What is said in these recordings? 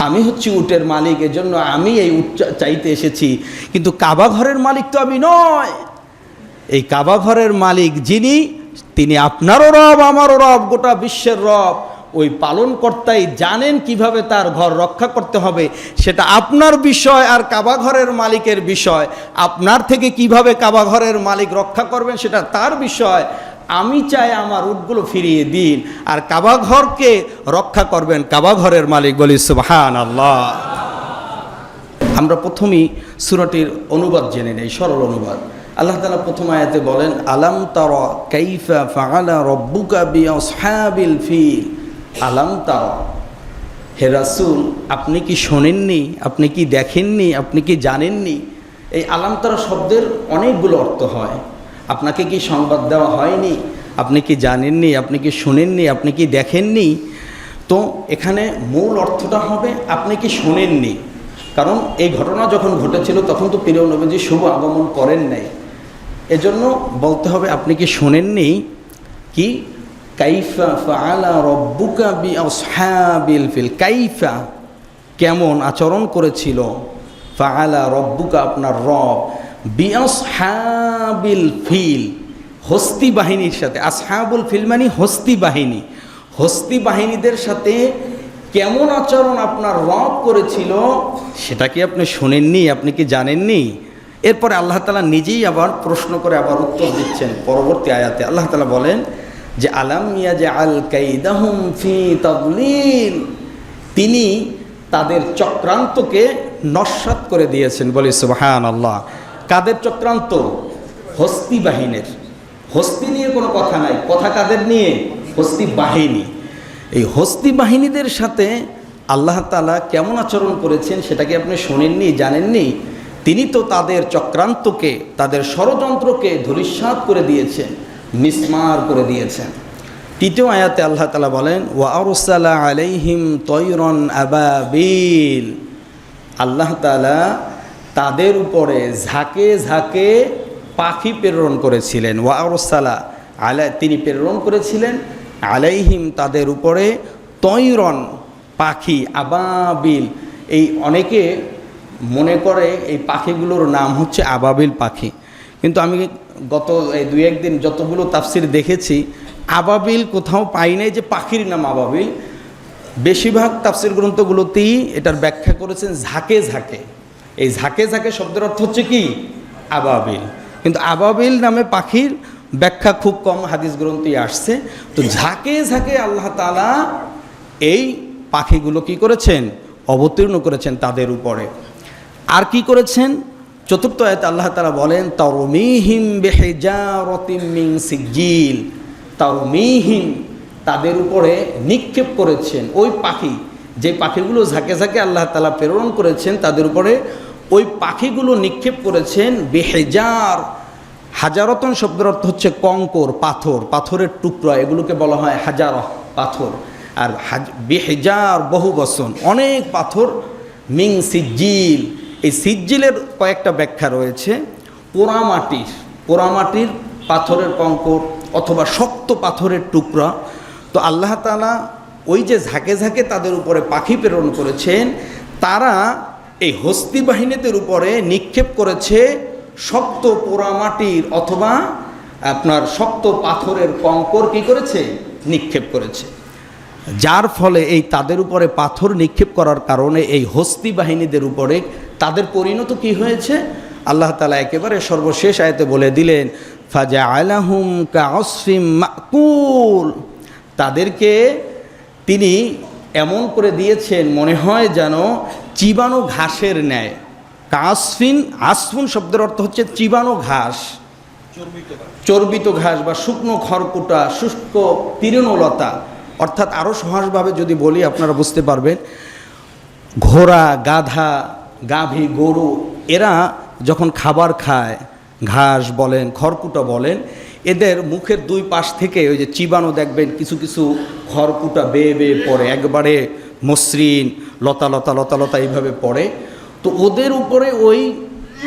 আমি হচ্ছি উটের মালিক, এজন্য আমি এই উট চাইতে এসেছি। কিন্তু কাবা ঘরের মালিক তো আমি নয়। এই কাবা ঘরের মালিক যিনি, তিনি আপনারও রব, আমারও রব, গোটা বিশ্বের রব। ওই পালনকর্তাই জানেন কীভাবে তার ঘর রক্ষা করতে হবে। সেটা আপনার বিষয় আর কাবা ঘরের মালিকের বিষয়। আপনার থেকে কীভাবে কাবা ঘরের মালিক রক্ষা করবেন সেটা তার বিষয়। আমি চাই আমার উটগুলো ফিরিয়ে দিন। আর কাবা ঘরকে রক্ষা করবেন কাবা ঘরের মালিক বলি সুবহান আল্লাহ আমরা প্রথমেই সুরাটির অনুবাদ জেনে নেই, সরল অনুবাদ। আল্লাহ তালা প্রথম আয়াতে বলেন, আলাম তার কাইফা ফাআলা রব্বুকা বি আসহাবিল ফিল? আলাম তার, হে রাসূল, আপনি কি শোনেননি? আপনি কি দেখেননি? আপনি কি জানেননি? এই আলাম তারা শব্দের অনেকগুলো অর্থ হয়। আপনাকে কি সংবাদ দেওয়া হয়নি? আপনি কি জানেননি? আপনি কি শোনেননি? আপনি কি দেখেননি? তো এখানে মূল অর্থটা হবে আপনি কি শোনেননি? কারণ এই ঘটনা যখন ঘটেছিল, তখন তো প্রিয় নবীজি শুভ আগমন করেন নাই। এজন্য বলতে হবে, আপনি কি শোনেননি? কি? কাইফা ফালা রব্বুকা বি আসহাবিল ফিল, কাইফা কেমন আচরণ করেছিল? ফালা রব্বুকা আপনার রব। বি আসহাবিল ফিল, হস্তি বাহিনীর সাথে। আসহাবুল ফিল মানে হস্তি বাহিনী। হস্তি বাহিনীদের সাথে কেমন আচরণ আপনার রব করেছিল, সেটা কি আপনি শোনেননি, আপনি কি জানেননি? এরপরে আল্লাহ তালা নিজেই আবার প্রশ্ন করে আবার উত্তর দিচ্ছেন পরবর্তী আয়াতে। আল্লাহ তালা বলেন যে, আলাম যে আল কাইদাহুম ফি তাদলিল? তিনি তাদের চক্রান্তকে নস্বাত করে দিয়েছেন। বলি সুবহান আল্লাহ কাদের চক্রান্ত? হস্তি বাহিনীর। হস্তি নিয়ে কোনো কথা নাই। কথা কাদের নিয়ে? হস্তি বাহিনী। এই হস্তি বাহিনীদের সাথে আল্লাহ তালা কেমন আচরণ করেছেন সেটাকে আপনি শোনেননি, জানেননি? তিনি তো তাদের চক্রান্তকে, তাদের ষড়যন্ত্রকে ধূলিসাৎ করে দিয়েছেন, মিসমার করে দিয়েছেন। তৃতীয় আয়াতে আল্লাহ তালা বলেন, ওয়া আরসালা আলাইহিম তৈরন আবাবিল। আল্লাহ তালা তাদের উপরে ঝাঁকে ঝাঁকে পাখি প্রেরণ করেছিলেন। ওয়া আরসালা আলা, তিনি প্রেরণ করেছিলেন। আলাইহিম তাদের উপরে তৈরন পাখি, আবাবিল। এই অনেকে মনে করে এই পাখিগুলোর নাম হচ্ছে আবাবিল পাখি। কিন্তু আমি গত এই দুই একদিন যতগুলো তাফসির দেখেছি, আবাবিল কোথাও পাই নাই যে পাখির নাম আবাবিল। বেশিরভাগ তাফসির গ্রন্থগুলোতেই এটার ব্যাখ্যা করেছেন ঝাঁকে ঝাঁকে। এই ঝাঁকে ঝাঁকে শব্দের অর্থ হচ্ছে কি? আবাবিল। কিন্তু আবাবিল নামে পাখির ব্যাখ্যা খুব কম, হাদিস গ্রন্থে আসছে। তো ঝাঁকে ঝাঁকে আল্লাহ তালা এই পাখিগুলো কি করেছেন? অবতীর্ণ করেছেন তাদের উপরে। আর কি করেছেন? চতুর্থ আয়াতে আল্লাহ তালা বলেন, তরমিহিম বেহেজারতিম সিজিল তরমিহিম তাদের উপরে নিক্ষেপ করেছেন। ওই পাখি, যে পাখিগুলো ঝাঁকে ঝাঁকে আল্লাহ তালা প্রেরণ করেছেন, তাদের উপরে ওই পাখিগুলো নিক্ষেপ করেছেন বেহেজার। হাজারতন শব্দের অর্থ হচ্ছে কঙ্কর, পাথর, পাথরের টুকরা, এগুলোকে বলা হয় হাজার পাথর। আর হাজ- বেহেজার বহু বসন অনেক পাথর, মিং সিজ্জিল। এই সিজ্জিলের কয়েকটা ব্যাখ্যা রয়েছে। পোড়ামাটির পোড়ামাটির পাথরের কঙ্কর অথবা শক্ত পাথরের টুকরা। তো আল্লাহ তালা ওই যে ঝাঁকে ঝাঁকে তাদের উপরে পাখি প্রেরণ করেছেন, তারা এই হস্তি বাহিনীদের উপরে নিক্ষেপ করেছে শক্ত পোড়ামাটির অথবা আপনার শক্ত পাথরের কঙ্কর কি করেছে? নিক্ষেপ করেছে। যার ফলে এই তাদের উপরে পাথর নিক্ষেপ করার কারণে এই হস্তি বাহিনীদের উপরে তাদের পরিণত কি হয়েছে? আল্লাহ তালা একেবারে সর্বশেষ আয়তে বলে দিলেন ফাজা আলাহুম কাসফিম মাকুল। তাদেরকে তিনি এমন করে দিয়েছেন, মনে হয় যেন চিবানো ঘাসের ন্যায়। কাসফিন, আসফুন শব্দের অর্থ হচ্ছে চিবানো ঘাস। চর্বিত ঘাস বা শুকনো খড়কুটা, শুষ্ক তৃণলতা। অর্থাৎ আরও সহজভাবে যদি বলি, আপনারা বুঝতে পারবেন। ঘোড়া, গাধা, গাভী, গরু, এরা যখন খাবার খায়, ঘাস বলেন, খড়কুটা বলেন, এদের মুখের দুই পাশ থেকে ওই যে চিবানো দেখবেন, কিছু কিছু খড়কুটা বেয়ে বেয়ে পড়ে। একবারে মসৃণ, লতা লতা লতা লতা এইভাবে পড়ে। তো ওদের উপরে ওই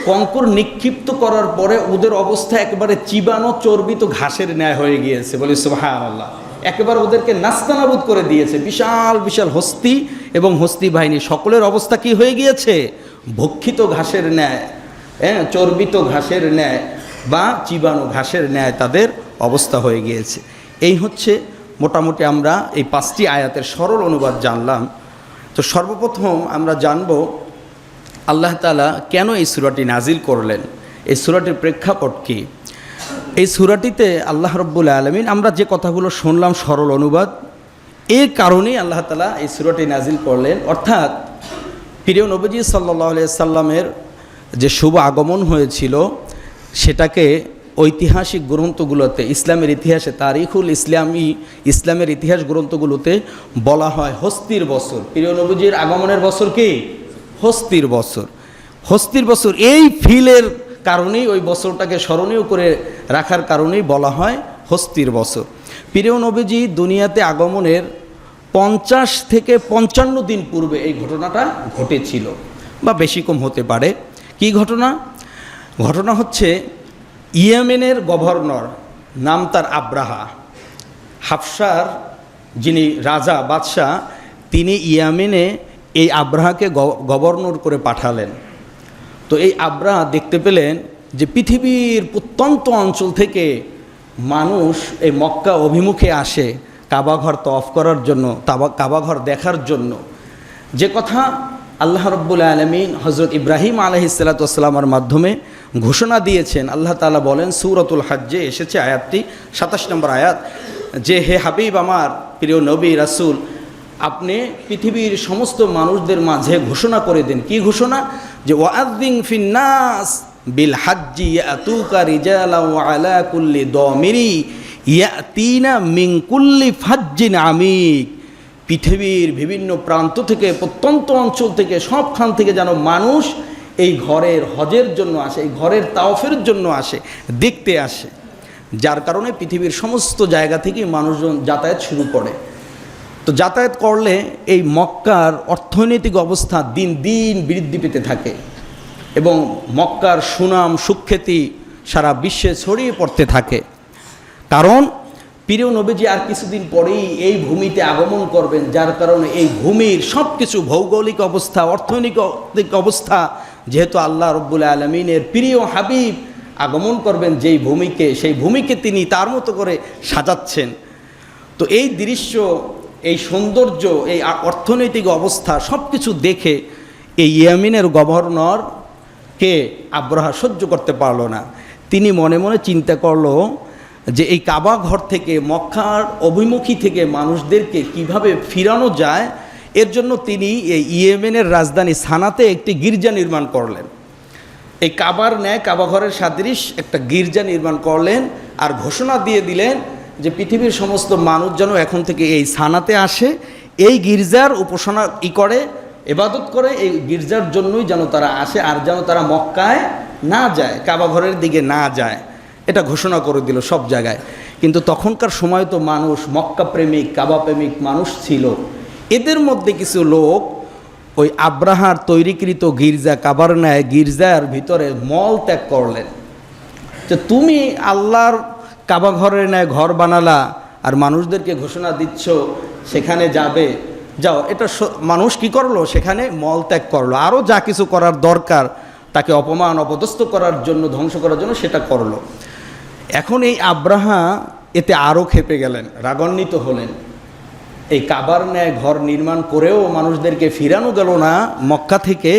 কঙ্কর নিক্ষিপ্ত করার পরে ওদের অবস্থা একেবারে চিবানো, চর্বিত ঘাসের ন্যায় হয়ে গিয়েছে। বলে সুহান আল্লাহ একেবারে ওদেরকে নাস্তানাবুদ করে দিয়েছে। বিশাল বিশাল হস্তি এবং হস্তি বাহিনী, সকলের অবস্থা কি হয়ে গিয়েছে? ভক্ষিত ঘাসের ন্যায় হ্যাঁ চর্বিত ঘাসের ন্যায় বা চিবানো ঘাসের ন্যায় তাদের অবস্থা হয়ে গিয়েছে। এই হচ্ছে মোটামুটি আমরা এই পাঁচটি আয়াতের সরল অনুবাদ জানলাম। তো সর্বপ্রথম আমরা জানব আল্লাহ তালা কেন এই সুরাটি নাজিল করলেন? এই সুরাটির প্রেক্ষাপট কী? এই সুরাটিতে আল্লাহ রব্বুল আলমিন, আমরা যে কথাগুলো শুনলাম সরল অনুবাদ এর কারণেই আল্লাহ তালা এই সুরাটি নাজিল করলেন। অর্থাৎ প্রিয় নবীজি সাল্লাহ সাল্লামের যে শুভ আগমন হয়েছিল, সেটাকে ঐতিহাসিক গ্রন্থগুলোতে, ইসলামের ইতিহাসে, তারিখুল ইসলামী, ইসলামের ইতিহাস গ্রন্থগুলোতে বলা হয় হস্তির বছর। প্রিয় নবীজির আগমনের বছর কি? হস্তির বছর। হস্তির বছর এই ফিলের কারণেই, ওই বছরটাকে স্মরণীয় করে রাখার কারণেই বলা হয় হস্তির বছর। প্রিয় নবীজি দুনিয়াতে আগমনের পঞ্চাশ থেকে পঞ্চান্ন দিন পূর্বে এই ঘটনাটা ঘটেছিল, বা বেশি কম হতে পারে। কি ঘটনা? ঘটনা হচ্ছে ইয়েমেনের গভর্নর নাম তার আব্রাহা। হাফসার, যিনি রাজা, বাদশাহ, তিনি ইয়ামেনে এই আব্রাহাকে গভর্নর করে পাঠালেন। তো এই আব্রাহা দেখতে পেলেন যে পৃথিবীর প্রত্যন্ত অঞ্চল থেকে মানুষ এই মক্কা অভিমুখে আসে কাবাঘর তফ করার জন্য কাবাঘর দেখার জন্য। যে কথা আল্লাহ রব্বুল আলমিন হজরত ইব্রাহিম আলহিসাল্লাতামের মাধ্যমে ঘোষণা দিয়েছেন। আল্লাহ তালা বলেন, সুরতুল হাজ্জে এসেছে আয়াতটি, সাতাশ নম্বর আয়াত। যে হে হাবিব আমার, প্রিয় নবী, রাসুল, আপনি পৃথিবীর সমস্ত মানুষদের মাঝে ঘোষণা করে দেন। কি ঘোষণা? যে ওয়াদ্দিন ফিন্নাস বিল হাজ্জি ইয়াতুকা রিজালা আলা কুল্লি দমিরি ইয়াতিনা মিন কুল্লি ফাজ্জিন আমিক। পৃথিবীর বিভিন্ন প্রান্ত থেকে, প্রত্যন্ত অঞ্চল থেকে, সবখান থেকে যেন মানুষ এই ঘরের হজের জন্য আসে, এই ঘরের তাওফের জন্য আসে, দেখতে আসে। যার কারণে পৃথিবীর সমস্ত জায়গা থেকে মানুষজন যাতায়াত শুরু করে। তো যাতায়াত করলে এই মক্কার অর্থনৈতিক অবস্থা দিন দিন বৃদ্ধি পেতে থাকে এবং মক্কার সুনাম, সুখ্যাতি সারা বিশ্বে ছড়িয়ে পড়তে থাকে। কারণ প্রিয় নবীজি আর কিছুদিন পরেই এই ভূমিতে আগমন করবেন, যার কারণে এই ভূমির সব কিছু ভৌগোলিক অবস্থা, অর্থনৈতিক অবস্থা যেহেতু আল্লাহ রব্বুল আলমিনের প্রিয় হাবিব আগমন করবেন যেই ভূমিকে, সেই ভূমিকে তিনি তার মতো করে সাজাচ্ছেন। তো এই দৃশ্য, এই সৌন্দর্য, এই অর্থনৈতিক অবস্থা সব কিছু দেখে এই ইয়ামিনের গভর্নরকে আব্রাহা সহ্য করতে পারল না। তিনি মনে মনে চিন্তা করল যে এই কাবা ঘর থেকে মক্কার অভিমুখী থেকে মানুষদেরকে কীভাবে ফিরানো যায় এর জন্য তিনি এই ইয়েমেনের রাজধানী সানাতে একটি গির্জা নির্মাণ করলেন। এই কাবার ন্যায় কাবাঘরের সাদৃশ একটা গির্জা নির্মাণ করলেন আর ঘোষণা দিয়ে দিলেন যে পৃথিবীর সমস্ত মানুষ যেন এখন থেকে এই সানাতে আসে, এই গির্জার উপাসনা ই করে এবাদত করে, এই গির্জার জন্যই যেন তারা আসে আর যেন তারা মক্কায় না যায় কাবাঘরের দিকে না যায়। এটা ঘোষণা করে দিল সব জায়গায়। কিন্তু তখনকার সময় তো মানুষ মক্কা প্রেমিক, কাবা প্রেমিক মানুষ ছিল। এদের মধ্যে কিছু লোক ওই আব্রাহার তৈরিকৃত গির্জা, কাবার ন্যায় গির্জার ভিতরে মল ত্যাগ করলেন। যে তুমি আল্লাহর কাবা ঘরের ন্যায় ঘর বানালা আর মানুষদেরকে ঘোষণা দিচ্ছ, সেখানে যাবে। যাও, এটা মানুষ কি করল? সেখানে মল ত্যাগ করল। আরও যা কিছু করার দরকার, তাকে অপমান, অপদস্থ করার জন্য, ধ্বংস করার জন্য সেটা করল। এখন এই আব্রাহা এতে আরও খেপে গেলেন, রাগান্বিত হলেন। এই কাবার ন্যায় ঘর নির্মাণ করেও মানুষদেরকে ফিরানো গেল না। মক্কা থেকে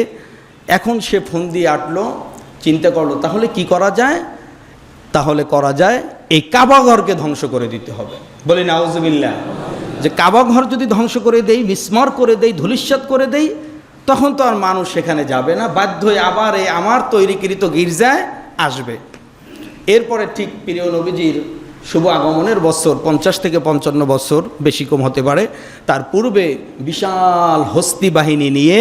এখন সে ফোন দিয়ে আটলো, চিন্তা করল, তাহলে কি করা যায়? তাহলে করা যায় এই কাবা ঘরকে ধ্বংস করে দিতে হবে। বলি নাউজবিল্লা যে কাবা ঘর যদি ধ্বংস করে দেই, বিস্মর করে দেই ধুলিস্বাত করে দেই, তখন তো আর মানুষ সেখানে যাবে না। বাধ্য হয়ে আবার এই আমার তৈরিকৃত গির্জায় আসবে। এরপরে ঠিক প্রিয় নবীজির শুভ আগমনের বছর, পঞ্চাশ থেকে পঞ্চান্ন বছর বেশি কম হতে পারে। তার পূর্বে বিশাল হস্তি বাহিনী নিয়ে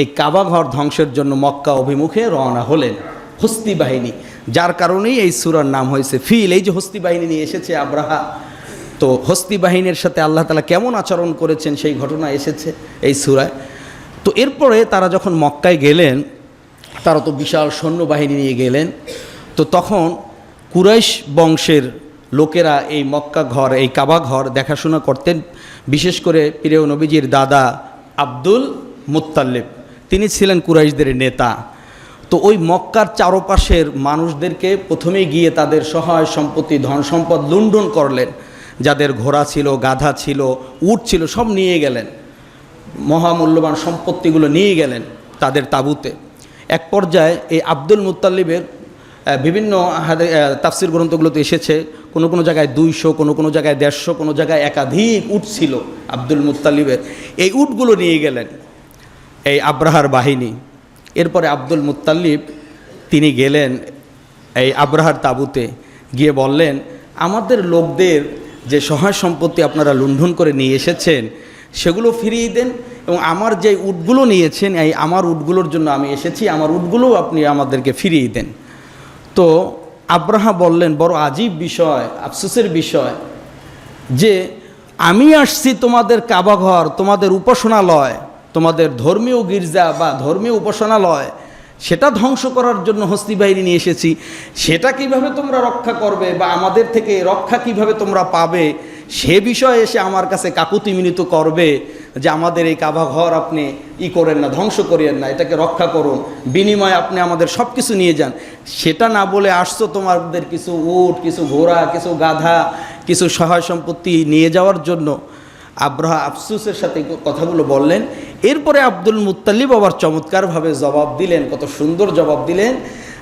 এই কাবাঘর ধ্বংসের জন্য মক্কা অভিমুখে রওনা হলেন হস্তি বাহিনী, যার কারণেই এই সুরার নাম হয়েছে ফিল। এই যে হস্তি বাহিনী নিয়ে এসেছে আব্রাহা, তো হস্তি বাহিনীর সাথে আল্লাহ তালা কেমন আচরণ করেছেন সেই ঘটনা এসেছে এই সুরায়। তো এরপরে তারা যখন মক্কায় গেলেন, তারা তো বিশাল সৈন্যবাহিনী নিয়ে গেলেন, তো তখন কুরাইশ বংশের লোকেরা এই মক্কা ঘর এই কাবা ঘর দেখাশোনা করতেন বিশেষ করে প্রিয় নবীজির দাদা আব্দুল মুত্তাল্লিব তিনি ছিলেন কুরাইশদের নেতা। তো ওই মক্কার চারপাশের মানুষদেরকে প্রথমে গিয়ে তাদের সহায় সম্পত্তি ধন সম্পদ লুণ্ডন করলেন। যাদের ঘোড়া ছিল গাধা ছিল উট ছিল সব নিয়ে গেলেন। মহামূল্যবান সম্পত্তিগুলো নিয়ে গেলেন তাদের তাঁবুতে। এক পর্যায়ে এই আব্দুল মুত্তাল্লিবের আহ, বিভিন্ন তাফসির গ্রন্থগুলোতে এসেছে, কোনো কোনো জায়গায় দুইশো, কোনো কোনো জায়গায় দেড়শো, কোনো জায়গায় একাধিক উট ছিল আব্দুল মুত্তাল্লিবের এই উটগুলো নিয়ে গেলেন, এই আব্রাহার বাহিনী। এরপরে আব্দুল মুত্তাল্লিব তিনি গেলেন এই আব্রাহার তাঁবুতে, গিয়ে বললেন, আমাদের লোকদের যে সহায় সম্পত্তি আপনারা লুণ্ঠন করে নিয়ে এসেছেন, সেগুলো ফিরিয়ে দেন এবং আমার যে উটগুলো নিয়েছেন, এই আমার উটগুলোর জন্য আমি এসেছি, আমার উটগুলোও আপনি আমাদেরকে ফিরিয়ে দেন। তো আব্রাহা বললেন, বড় আজীব বিষয়, আফসোসের বিষয় যে আমি আসছি তোমাদের কাবাঘর তোমাদের উপাসনালয়, তোমাদের ধর্মীয় গির্জা বা ধর্মীয় উপাসনালয়। সেটা ধ্বংস করার জন্য হস্তি বাহিনী নিয়ে এসেছি। সেটা কীভাবে তোমরা রক্ষা করবে বা আমাদের থেকে রক্ষা কীভাবে তোমরা পাবে সে বিষয়ে এসে আমার কাছে কাকুতি মিনিত করবে যে আমাদের এই কাবা ঘর আপনি ই করেন না, ধ্বংস করিয়েন না, এটাকে রক্ষা করুন, বিনিময়ে আপনি আমাদের সব কিছু নিয়ে যান। সেটা না বলে আসছো তোমাদের কিছু উট, কিছু ঘোড়া, কিছু গাধা, কিছু সহায় সম্পত্তি নিয়ে যাওয়ার জন্য? আব্রাহা আফসুসের সাথে কথাগুলো বললেন। এরপরে আব্দুল মুত্তালিব আবার চমৎকারভাবে জবাব দিলেন, কত সুন্দর জবাব দিলেন,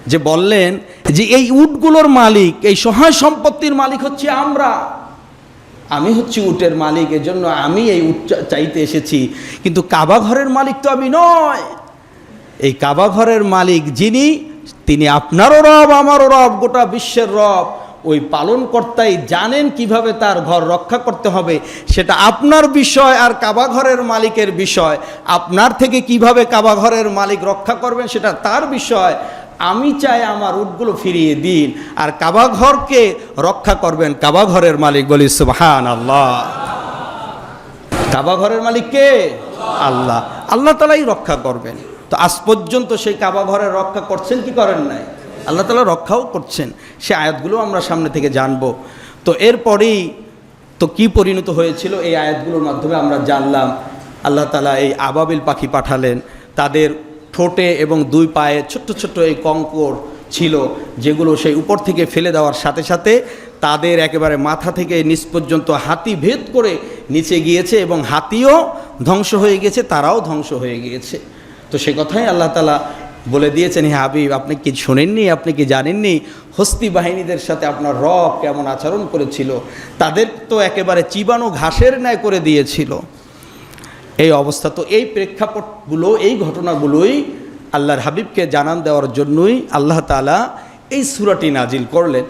যে বললেন যে এই উটগুলোর মালিক, এই সহায় সম্পত্তির মালিক হচ্ছে আমরা। আমি হচ্ছি উটের মালিক, এজন্য আমি এই উট চাইতে এসেছি। কিন্তু কাবা ঘরের মালিক তো আমি নয়। এই কাবা ঘরের মালিক যিনি, তিনি আপনারও রব, আমারও রব, গোটা বিশ্বের রব। ওই পালনকর্তাই জানেন কীভাবে তার ঘর রক্ষা করতে হবে, সেটা আপনার বিষয় আর কাবা ঘরের মালিকের বিষয়। আপনার থেকে কীভাবে কাবা ঘরের মালিক রক্ষা করবেন, সেটা তার বিষয়। আমি চাই আমার উটগুলো ফিরিয়ে দিন। আর কাবা ঘরকে রক্ষা করবেন কাবা ঘরের মালিক। বলি সুবহান আল্লাহ কাবা ঘরের মালিক কে? আল্লাহ। আল্লাহ তালাই রক্ষা করবেন। তো আজ পর্যন্ত সেই কাবা ঘরের রক্ষা করছেন কি করেন নাই? আল্লাহ তালা রক্ষাও করছেন। সে আয়াতগুলো আমরা সামনে থেকে জানব। তো এরপরেই তো কি পরিণত হয়েছিল এই আয়াতগুলোর মাধ্যমে আমরা জানলাম, আল্লাহ তালা এই আবাবিল পাখি পাঠালেন। তাদের ঠোঁটে এবং দুই পায়ে ছোট্ট ছোট্ট এই কঙ্কর ছিল, যেগুলো সেই উপর থেকে ফেলে দেওয়ার সাথে সাথে তাদের একেবারে মাথা থেকে নিচ পর্যন্ত হাতি ভেদ করে নিচে গিয়েছে এবং হাতিও ধ্বংস হয়ে গেছে, তারাও ধ্বংস হয়ে গিয়েছে। তো সে কথাই আল্লাহ তালা বলে দিয়েছেন হ্যাঁ হাবিব, আপনি কি শোনেননি? আপনি কি জানেননি? হস্তি বাহিনীদের সাথে আপনার রব কেমন আচরণ করেছিল? তাদের তো একেবারে চিবানো ঘাসের ন্যায় করে দিয়েছিল। এই অবস্থা। তো এই প্রেক্ষাপটগুলো, এই ঘটনাগুলোই আল্লাহর হাবিবকে জানান দেওয়ার জন্যই আল্লাহ তালা এই সুরাটি নাজিল করলেন।